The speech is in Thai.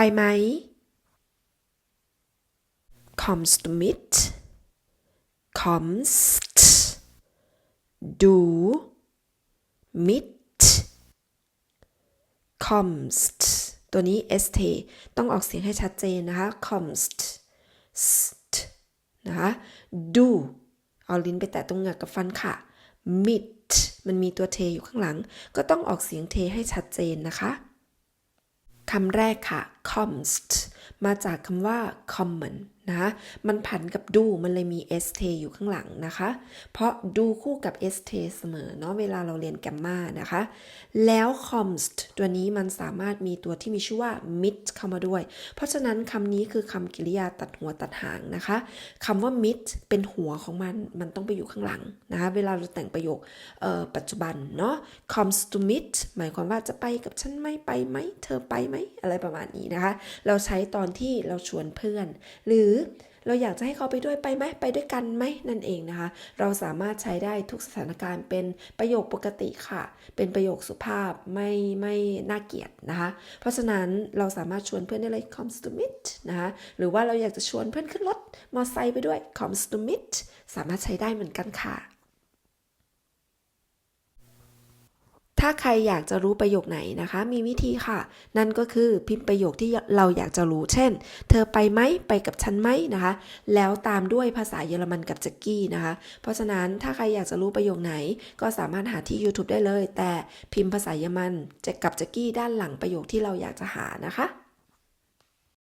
ไปไหม kommst du mit kommst du mit kommst ตัวนี้ st ต้องออกเสียงให้ชัดเจนนะคะ kommst st นะคะ du เอาลิ้นไปแตะตรงเหงือกกับฟันค่ะ mit มันมีตัวเทอยู่ข้างหลัง ก็ต้องออกเสียงเทให้ชัดเจนนะคะคำแรกค่ะ kommst มาจากคำว่า common นะมันผันกับ do มันเลยมี st อยู่ข้างหลังนะคะ เพราะ do คู่กับ st เสมอเนาะเวลาเราเรียนแกมมานะคะ แล้ว comst ตัวนี้มันสามารถมีตัวที่มีชื่อว่า mit เข้ามาด้วย เพราะฉะนั้นคำนี้คือคำกริยาตัดหัวตัดหางนะคะคำว่า mit เป็นหัวของมัน มันต้องไปอยู่ข้างหลังนะคะเวลาเราแต่งประโยคปัจจุบันเนาะ comes to mit หมายความว่าจะไปกับฉันไหมไปไหมเธอไปไหมอะไรประมาณนี้นะคะ เราใช้ตอนที่เราชวนเพื่อน หรือเราอยากจะให้เขาไปด้วยไปไหมไปด้วยกันไหมนั่นเองนะคะ เราสามารถใช้ได้ทุกสถานการณ์เป็นประโยคปกติค่ะ เป็นประโยคสุภาพไม่ไม่น่าเกลียดนะคะ เพราะฉะนั้นเราสามารถชวนเพื่อนได้เลย come to meet นะคะหรือว่าเราอยากจะชวนเพื่อนขึ้นรถมอไซค์ไปด้วย come to meet สามารถใช้ได้เหมือนกันค่ะาใครอยากจะรู้ประโยคไหนนะคะ มีวิธีค่ะ นั่นก็คือพิมพ์ประโยคที่เราอยากจะรู้ เช่น เธอไปไหมไปกับฉันไหมนะคะ แล้วตามด้วยภาษาเยอรมันกับแจ็กกี้นะคะ เพราะฉะนั้นถ้าใครอยากจะรู้ประโยคไหน ก็สามารถหาที่ YouTube ได้เลย แต่พิมพ์ภาษาเยอรมันจะกับแจ็กกี้ด้านหลังประโยคที่เราอยากจะหานะคะ